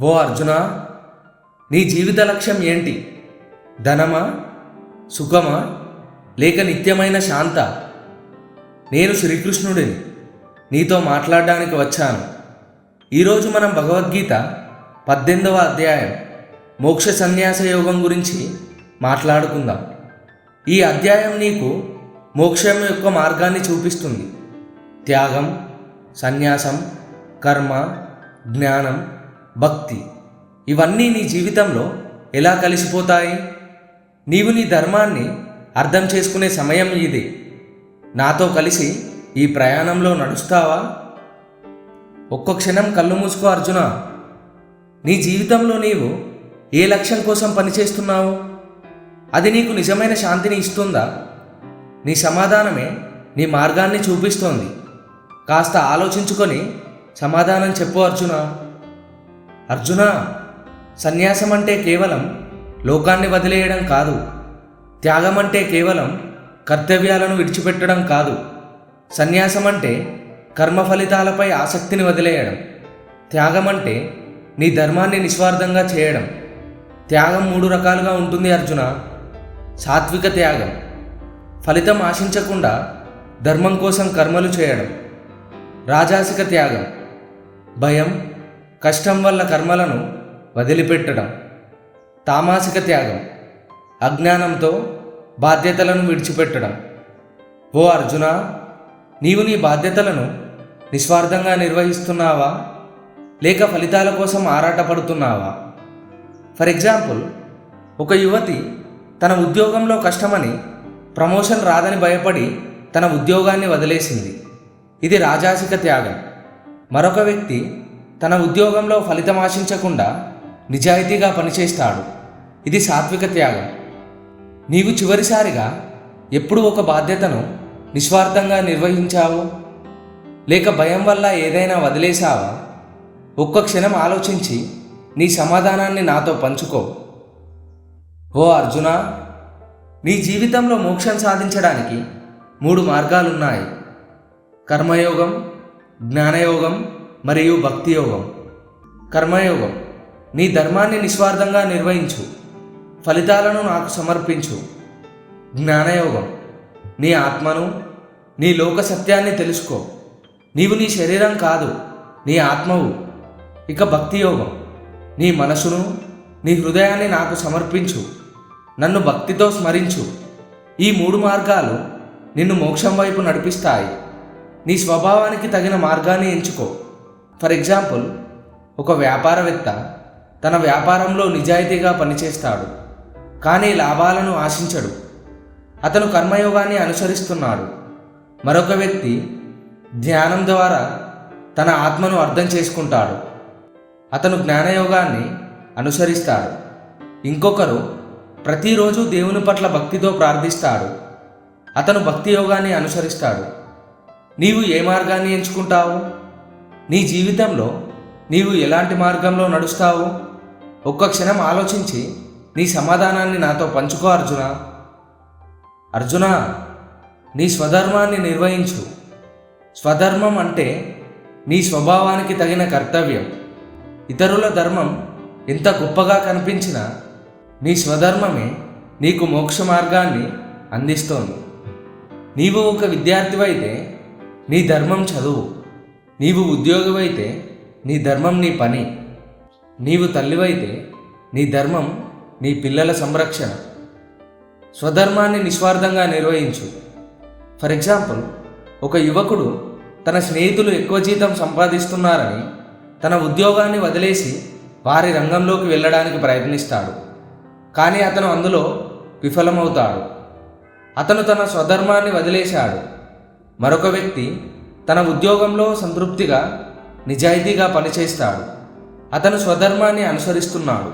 ఓ అర్జున నీ జీవిత లక్ష్యం ఏంటి? ధనమా సుఖమా లేక నిత్యమైన శాంత? నేను శ్రీకృష్ణుడిని నీతో మాట్లాడడానికి వచ్చాను. ఈరోజు మనం భగవద్గీత పద్దెనిమిదవ అధ్యాయం మోక్ష సన్యాస యోగం గురించి మాట్లాడుకుందాం. ఈ అధ్యాయం నీకు మోక్షం యొక్క మార్గాన్ని చూపిస్తుంది. త్యాగం సన్యాసం కర్మ జ్ఞానం భక్తి. ఇవన్నీ నీ జీవితంలో ఎలా కలిసిపోతాయి? నీవు నీ ధర్మాన్ని అర్థం చేసుకునే సమయం ఇది. నాతో కలిసి ఈ ప్రయాణంలో నడుస్తావా? ఒక్క క్షణం కళ్ళు మూసుకో అర్జున. నీ జీవితంలో నీవు ఏ లక్ష్యం కోసం పనిచేస్తున్నావు? అది నీకు నిజమైన శాంతిని ఇస్తుందా? నీ సమాధానమే నీ మార్గాన్ని చూపిస్తోంది. కాస్త ఆలోచించుకొని సమాధానం చెప్పు అర్జున. అర్జున సన్యాసం అంటే కేవలం లోకాన్ని వదిలేయడం కాదు. త్యాగం అంటే కేవలం కర్తవ్యాలను విడిచిపెట్టడం కాదు. సన్యాసం అంటే కర్మ ఫలితాలపై ఆసక్తిని వదిలేయడం. త్యాగం అంటే నీ ధర్మాన్ని నిస్వార్థంగా చేయడం. త్యాగం మూడు రకాలుగా ఉంటుంది అర్జున. సాత్విక త్యాగం. ఫలితం ఆశించకుండా ధర్మం కోసం కర్మలు చేయడం. రాజాసిక త్యాగం. భయం కష్టం వల్ల కర్మలను వదిలిపెట్టడం తామాసిక త్యాగం అజ్ఞానంతో బాధ్యతలను విడిచిపెట్టడం. ఓ అర్జున నీవు నీ బాధ్యతలను నిస్వార్థంగా నిర్వహిస్తున్నావా? లేక ఫలితాల కోసం ఆరాటపడుతున్నావా? ఫర్ ఎగ్జాంపుల్ ఒక యువతి తన ఉద్యోగంలో కష్టమని ప్రమోషన్ రాదని భయపడి తన ఉద్యోగాన్ని వదిలేసింది. ఇది రాజాసిక త్యాగం. మరొక వ్యక్తి తన ఉద్యోగంలో ఫలితం ఆశించకుండా నిజాయితీగా పనిచేస్తాడు. ఇది సాత్విక త్యాగం. నీవు చివరిసారిగా ఎప్పుడు ఒక బాధ్యతను నిస్వార్థంగా నిర్వహించావు లేక భయం వల్ల ఏదైనా వదిలేశావా? ఒక్క క్షణం ఆలోచించి నీ సమాధానాన్ని నాతో పంచుకో. ఓ అర్జున నీ జీవితంలో మోక్షం సాధించడానికి మూడు మార్గాలున్నాయి. కర్మయోగం జ్ఞానయోగం మరియు భక్తి యోగం కర్మయోగం. నీ ధర్మాన్ని నిస్వార్థంగా నిర్వహించు. ఫలితాలను నాకు సమర్పించు. జ్ఞానయోగం. నీ ఆత్మను నీ లోక సత్యాన్ని తెలుసుకో. నీవు నీ శరీరం కాదు నీ ఆత్మవు. ఇక భక్తి యోగం నీ మనసును నీ హృదయాన్ని నాకు సమర్పించు. నన్ను భక్తితో స్మరించు. ఈ మూడు మార్గాలు నిన్ను మోక్షం వైపు నడిపిస్తాయి. నీ స్వభావానికి తగిన మార్గాన్ని ఎంచుకో. ఫర్ ఎగ్జాంపుల్ ఒక వ్యాపారవేత్త తన వ్యాపారంలో నిజాయితీగా పనిచేస్తాడు కానీ లాభాలను ఆశించడు. అతను కర్మయోగాన్ని అనుసరిస్తున్నాడు. మరొక వ్యక్తి ధ్యానం ద్వారా తన ఆత్మను అర్థం చేసుకుంటాడు. అతను జ్ఞానయోగాన్ని అనుసరిస్తాడు. ఇంకొకరు ప్రతిరోజు దేవుని పట్ల భక్తితో ప్రార్థిస్తాడు. అతను భక్తి యోగాన్ని అనుసరిస్తాడు. నీవు ఏ మార్గాన్ని ఎంచుకుంటావు? నీ జీవితంలో నీవు ఎలాంటి మార్గంలో నడుస్తావు? ఒక్క క్షణం ఆలోచించి నీ సమాధానాన్ని నాతో పంచుకో అర్జున. అర్జున నీ స్వధర్మాన్ని నిర్వహించు. స్వధర్మం అంటే నీ స్వభావానికి తగిన కర్తవ్యం. ఇతరుల ధర్మం ఎంత గొప్పగా కనిపించినా నీ స్వధర్మమే నీకు మోక్ష మార్గాన్ని అందిస్తోంది. నీవు ఒక విద్యార్థివైతే నీ ధర్మం చదువు. నీవు ఉద్యోగమైతే నీ ధర్మం నీ పని. నీవు తల్లివైతే నీ ధర్మం నీ పిల్లల సంరక్షణ. స్వధర్మాన్ని నిస్వార్థంగా నిర్వహించు. ఫర్ ఎగ్జాంపుల్ ఒక యువకుడు తన స్నేహితులు ఎక్కువ జీతం సంపాదిస్తున్నారని తన ఉద్యోగాన్ని వదిలేసి వారి రంగంలోకి వెళ్ళడానికి ప్రయత్నిస్తాడు. కానీ అతను అందులో విఫలమవుతాడు. అతను తన స్వధర్మాన్ని వదిలేశాడు. మరొక వ్యక్తి తన ఉద్యోగంలో సంతృప్తిగా నిజాయితీగా పనిచేస్తాడు. అతను స్వధర్మాన్ని అనుసరిస్తున్నాడు.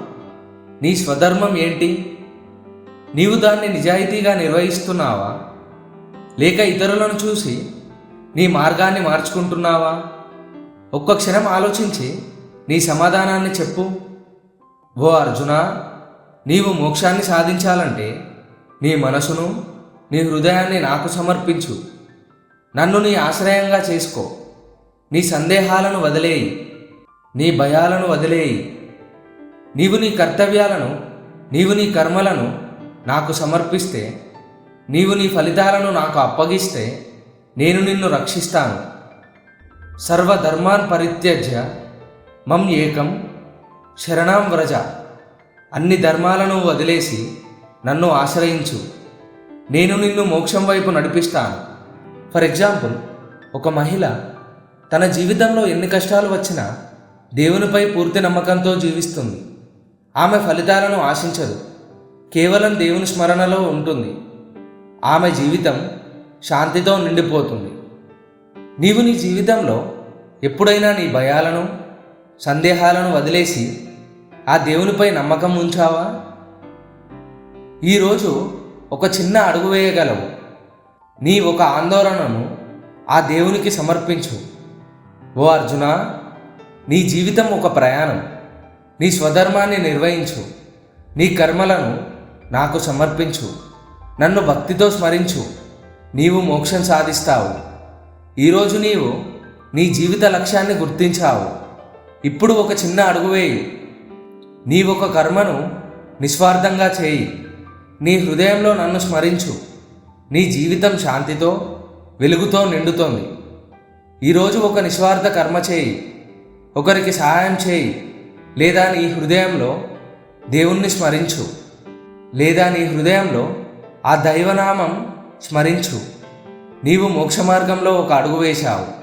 నీ స్వధర్మం ఏంటి? నీవు దాన్ని నిజాయితీగా నిర్వహిస్తున్నావా? లేక ఇతరులను చూసి నీ మార్గాన్ని మార్చుకుంటున్నావా? ఒక్క క్షణం ఆలోచించి నీ సమాధానాన్ని చెప్పు. ఓ అర్జున నీవు మోక్షాన్ని సాధించాలంటే నీ మనసును నీ హృదయాన్ని నాకు సమర్పించు. నన్ను నీ ఆశ్రయంగా చేసుకో. నీ సందేహాలను వదిలేయి. నీ భయాలను వదిలేయి. నీవు నీ కర్తవ్యాలను నీవు నీ కర్మలను నాకు సమర్పిస్తే నీవు నీ ఫలితాలను నాకు అప్పగిస్తే నేను నిన్ను రక్షిస్తాను. సర్వధర్మాన్ పరిత్యజ్య మం ఏకం శరణాం వ్రజ. అన్ని ధర్మాలను వదిలేసి నన్ను ఆశ్రయించు. నేను నిన్ను మోక్షం వైపు నడిపిస్తాను. ఫర్ ఎగ్జాంపుల్ ఒక మహిళ తన జీవితంలో ఎన్ని కష్టాలు వచ్చినా దేవునిపై పూర్తి నమ్మకంతో జీవిస్తుంది. ఆమె ఫలితాలను ఆశించదు. కేవలం దేవుని స్మరణలో ఉంటుంది. ఆమె జీవితం శాంతితో నిండిపోతుంది. నీవు నీ జీవితంలో ఎప్పుడైనా నీ భయాలను సందేహాలను వదిలేసి ఆ దేవునిపై నమ్మకం ఉంచావా? ఈరోజు ఒక చిన్న అడుగు వేయగలవు. నీ ఒక ఆందోళనను ఆ దేవునికి సమర్పించు. ఓ అర్జున నీ జీవితం ఒక ప్రయాణం. నీ స్వధర్మాన్ని నిర్వహించు. నీ కర్మలను నాకు సమర్పించు. నన్ను భక్తితో స్మరించు. నీవు మోక్షం సాధిస్తావు. ఈరోజు నీవు నీ జీవిత లక్ష్యాన్ని గుర్తించావు. ఇప్పుడు ఒక చిన్న అడుగు వేయి. నీ ఒక కర్మను నిస్వార్థంగా చేయి. నీ హృదయంలో నన్ను స్మరించు. నీ జీవితం శాంతితో వెలుగుతో నిండుతోంది. ఈరోజు ఒక నిస్వార్థ కర్మ చేయి. ఒకరికి సహాయం చేయి. లేదా నీ హృదయంలో దేవుణ్ణి స్మరించు. లేదా నీ హృదయంలో ఆ దైవనామం స్మరించు. నీవు మోక్ష మార్గంలో ఒక అడుగు వేశావు.